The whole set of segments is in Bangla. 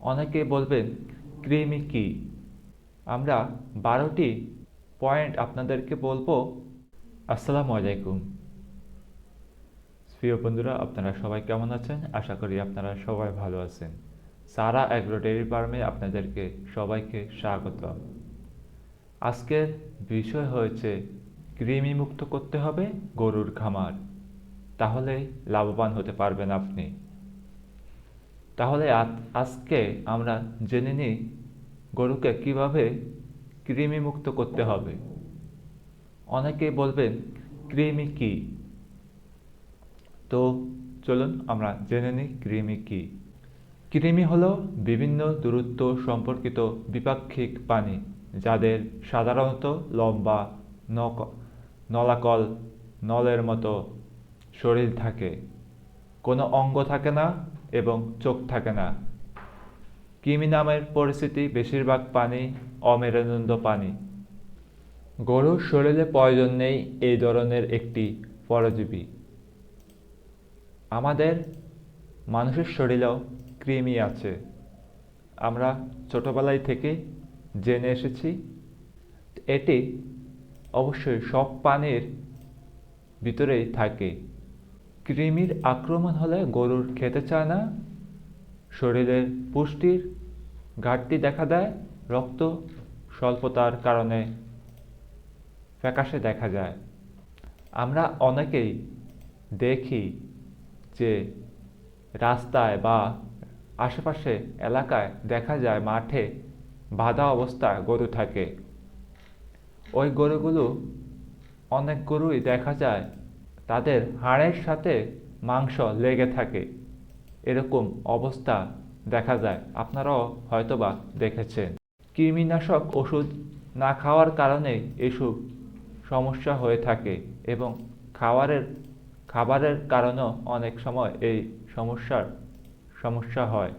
অনেকে বলবেন কৃমি কি? আমরা বারোটি পয়েন্ট আপনাদেরকে বলব। আসসালামু আলাইকুম। প্রিয় বন্ধুরা, আপনারা সবাই কেমন আছেন? আশা করি আপনারা সবাই ভালো আছেন। সারা অ্যাগ্রো ডেয়ারি ফার্মে আপনাদেরকে সবাইকে স্বাগত আজকের বিষয় হয়েছে কৃমি মুক্ত করতে হবে গরুর খামার। তাহলে লাভবান হতে পারবেন আপনি। তাহলে আজ- আজকে আমরা জেনে নিই গরুকে কীভাবে কৃমি মুক্ত করতে হবে। অনেকে বলবেন, কৃমি কি? তো চলুন আমরা জেনে নিই কৃমি কি। কৃমি হলো বিভিন্ন দূরত্ব সম্পর্কিত বিপাক্ষিক প্রাণী, যাদের সাধারণত লম্বা নক নলাকল, নলের মতো শরীর থাকে। কোনো অঙ্গ থাকে না এবং চোখ থাকে না। কৃমি নামের পরিস্থিতি বেশিরভাগ পানি অমেরুদণ্ড পানি। গরুর শরীরে প্রয়োজন নেই এই ধরনের একটি পরজীবী। আমাদের মানুষের শরীরেও কৃমি আছে। আমরা ছোটোবেলায় থেকে জেনে এসেছি, এটি অবশ্যই সব পানির ভিতরেই থাকে। কৃমির আক্রমণ হলে গরুর খেতে চায় না, শরীরের পুষ্টির ঘাটতি দেখা দেয়, রক্ত স্বল্পতার কারণে ফ্যাকাশে দেখা যায়। আমরা অনেকেই দেখি যে রাস্তায় বা আশেপাশে এলাকায় দেখা যায় মাঠে বাঁধা অবস্থায় গরু থাকে। ওই গরুগুলো অনেক গরুই দেখা যায় তাদের হাড়ের সাথে মাংস লেগে থাকে। এরকম অবস্থা দেখা যায়। আপনারাও হয়তোবা দেখেছেন। কৃমিনাশক ওষুধ না খাওয়ার কারণে এসব সমস্যা হয়ে থাকে এবং খাবারের খাবারের কারণেও অনেক সময় এই সমস্যার সমস্যা হয়।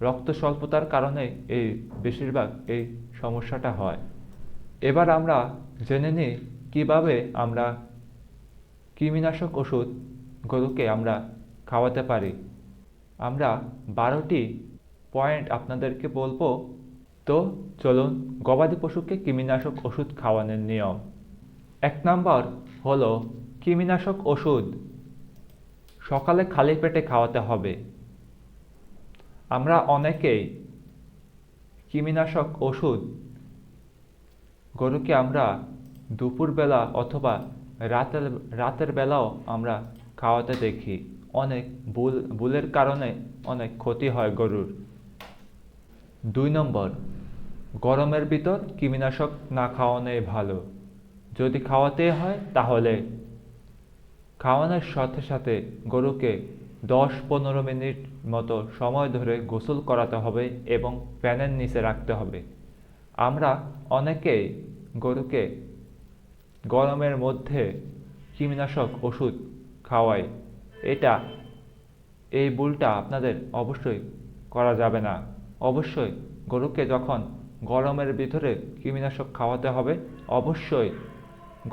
রক্ত স্বল্পতার কারণে এই বেশিরভাগ এই সমস্যাটা হয়। এবার আমরা জেনে নিই কীভাবে আমরা কৃমিনাশক ওষুধ গরুকে আমরা খাওয়াতে পারি। আমরা বারোটি পয়েন্ট আপনাদেরকে বলব। তো চলুন গবাদি পশুকে কৃমিনাশক ওষুধ খাওয়ানোর নিয়ম। এক নম্বর হলো কৃমিনাশক ওষুধ সকালে খালি পেটে খাওয়াতে হবে। আমরা অনেকেই কৃমিনাশক ওষুধ গরুকে আমরা দুপুরবেলা অথবা রাতের রাতের বেলাও আমরা খাওয়াতে দেখি। অনেক ভুল, ভুলের কারণে অনেক ক্ষতি হয় গরুর। দুই নম্বর, গরমের ভিতর কৃমিনাশক না খাওয়ানোই ভালো। যদি খাওয়াতে হয়, তাহলে খাওয়ানোর সাথে সাথে গরুকে দশ পনেরো মিনিট মতো সময় ধরে গোসল করাতে হবে এবং ফ্যানের নিচে রাখতে হবে। আমরা অনেকেই গরুকে গরমের মধ্যে কৃমিনাশক ওষুধ খাওয়াই, এটা, এই ভুলটা আপনাদের অবশ্যই করা যাবে না। অবশ্যই গরুকে যখন গরমের ভিতরে কৃমিনাশক খাওয়াতে হবে, অবশ্যই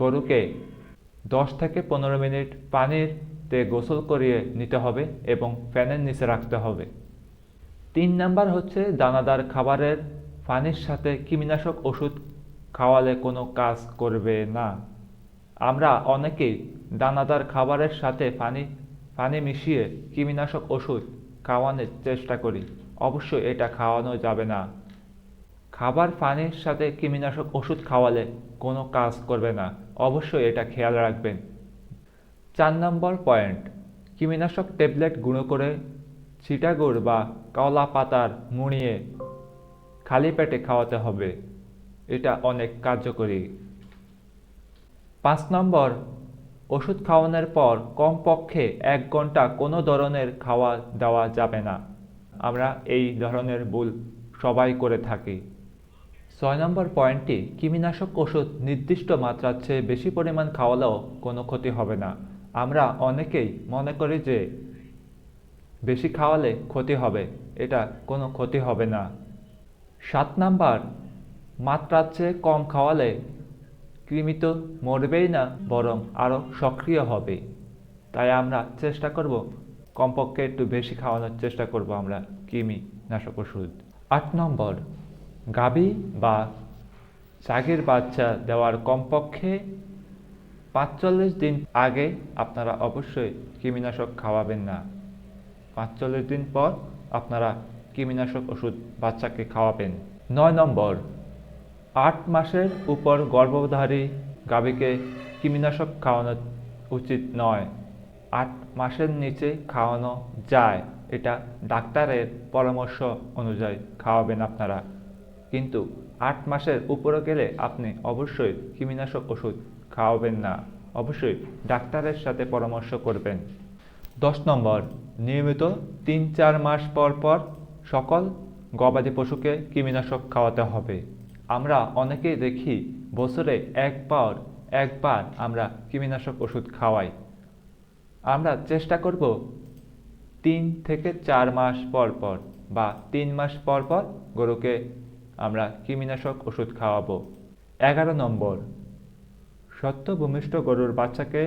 গরুকে দশ থেকে পনেরো মিনিট পানিতে গোসল করিয়ে নিতে হবে এবং ফ্যানের নিচে রাখতে হবে। তিন নাম্বার হচ্ছে দানাদার খাবারের পানির সাথে কৃমিনাশক ওষুধ খাওয়ালে কোনো কাজ করবে না। আমরা অনেকেই দানাদার খাবারের সাথে পানি পানি মিশিয়ে কৃমিনাশক ওষুধ খাওয়ানোর চেষ্টা করি। অবশ্যই এটা খাওয়ানো যাবে না। খাবার পানির সাথে কৃমিনাশক ওষুধ খাওয়ালে কোনো কাজ করবে না। অবশ্যই এটা খেয়াল রাখবেন। চার নম্বর পয়েন্ট, কৃমিনাশক ট্যাবলেট গুঁড়ো করে ছিটাগুড় বা কলা পাতার মুড়িয়ে খালি পেটে খাওয়াতে হবে। এটা অনেক কার্যকরী। পাঁচ নম্বর, ওষুধ খাওয়ানোর পর কমপক্ষে এক ঘণ্টা কোনো ধরনের খাওয়া দেওয়া যাবে না। আমরা এই ধরনের ভুল সবাই করে থাকি। ছয় নম্বর পয়েন্টটি, কৃমিনাশক ওষুধ নির্দিষ্ট মাত্রার চেয়ে বেশি পরিমাণ খাওয়ালেও কোনো ক্ষতি হবে না। আমরা অনেকেই মনে করি যে বেশি খাওয়ালে ক্ষতি হবে, এটা কোনো ক্ষতি হবে না। সাত নাম্বার মাত্রার চেয়ে কম খাওয়ালে কৃমি তো মরবেই না, বরং আরও সক্রিয় হবে। তাই আমরা চেষ্টা করব, কমপক্ষে একটু বেশি খাওয়ানোর চেষ্টা করব আমরা কৃমিনাশক ওষুধ। আট নম্বর গাভী বা চাগের বাচ্চা দেওয়ার কমপক্ষে পাঁচচল্লিশ দিন আগে আপনারা অবশ্যই কৃমিনাশক খাওয়াবেন না। পাঁচচল্লিশ দিন পর আপনারা কৃমিনাশক ওষুধ বাচ্চাকে খাওয়াবেন। নয় নম্বর আট মাসের উপর গর্ভধারী গাভীকে কৃমিনাশক খাওয়ানো উচিত নয়। আট মাসের নিচে খাওয়ানো যায়, এটা ডাক্তারের পরামর্শ অনুযায়ী খাওয়াবেন আপনারা। কিন্তু আট মাসের উপরে গেলে আপনি অবশ্যই কৃমিনাশক ওষুধ খাওয়াবেন না, অবশ্যই ডাক্তারের সাথে পরামর্শ করবেন। দশ নম্বর, নিয়মিত তিন চার মাস পর পর সকল গবাদি পশুকে কৃমিনাশক খাওয়াতে হবে। আমরা অনেকেই দেখি বছরে একবার একবার আমরা কৃমিনাশক ওষুধ খাওয়াই। আমরা চেষ্টা করব তিন থেকে চার মাস পর পর বা তিন মাস পর পর গরুকে আমরা কৃমিনাশক ওষুধ খাওয়াবো। এগারো নম্বর সত্য ভূমিষ্ঠ গরুর বাচ্চাকে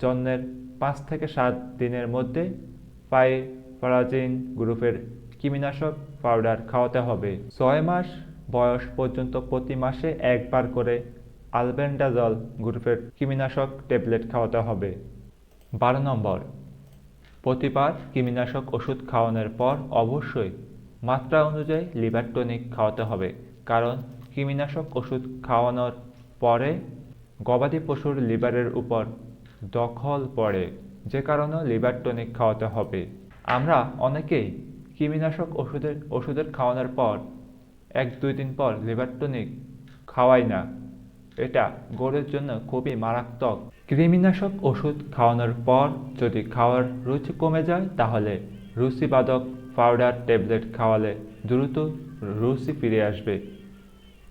জন্মের পাঁচ থেকে সাত দিনের মধ্যে পায়ে পরাজিন গ্রুপের কৃমিনাশক পাউডার খাওয়াতে হবে। ছয় মাস বয়স পর্যন্ত প্রতি মাসে একবার করে আলবেন্ডাজল গ্রুপের কৃমিনাশক ট্যাবলেট খাওয়াতে হবে। বারো নম্বর, প্রতিবার কৃমিনাশক ওষুধ খাওয়ানোর পর অবশ্যই মাত্রা অনুযায়ী লিভার টনিক খাওয়াতে হবে, কারণ কৃমিনাশক ওষুধ খাওয়ানোর পরে গবাদি পশুর লিভারের উপর দখল পড়ে, যে কারণে লিভার টনিক খাওয়াতে হবে। আমরা অনেকেই কৃমিনাশক ওষুধের ওষুধের খাওয়ানোর পর এক দুই দিন পর লিভার টনিক খাওয়াই না। এটা গরুর জন্য খুবই মারাত্মক। কৃমিনাশক ওষুধ খাওয়ানোর পর যদি খাওয়ার রুচি কমে যায়, তাহলে রুচিবাদক পাউডার ট্যাবলেট খাওয়ালে দ্রুত রুচি ফিরে আসবে।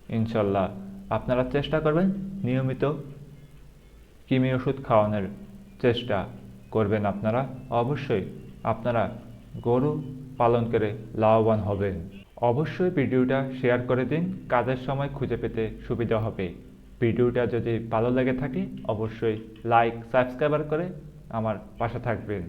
ইনশাল্লাহ। আপনারা চেষ্টা করবেন নিয়মিত কৃমি ওষুধ খাওয়ানোর চেষ্টা করবেন আপনারা। অবশ্যই আপনারা গরু পালন করে লাভবান হবেন। অবশ্যই ভিডিওটা শেয়ার করে দিন, কাজের সময় খুঁজে পেতে সুবিধা হবে। ভিডিওটা যদি ভালো লেগে থাকে, অবশ্যই লাইক সাবস্ক্রাইবার করে আমার পাশে থাকবেন।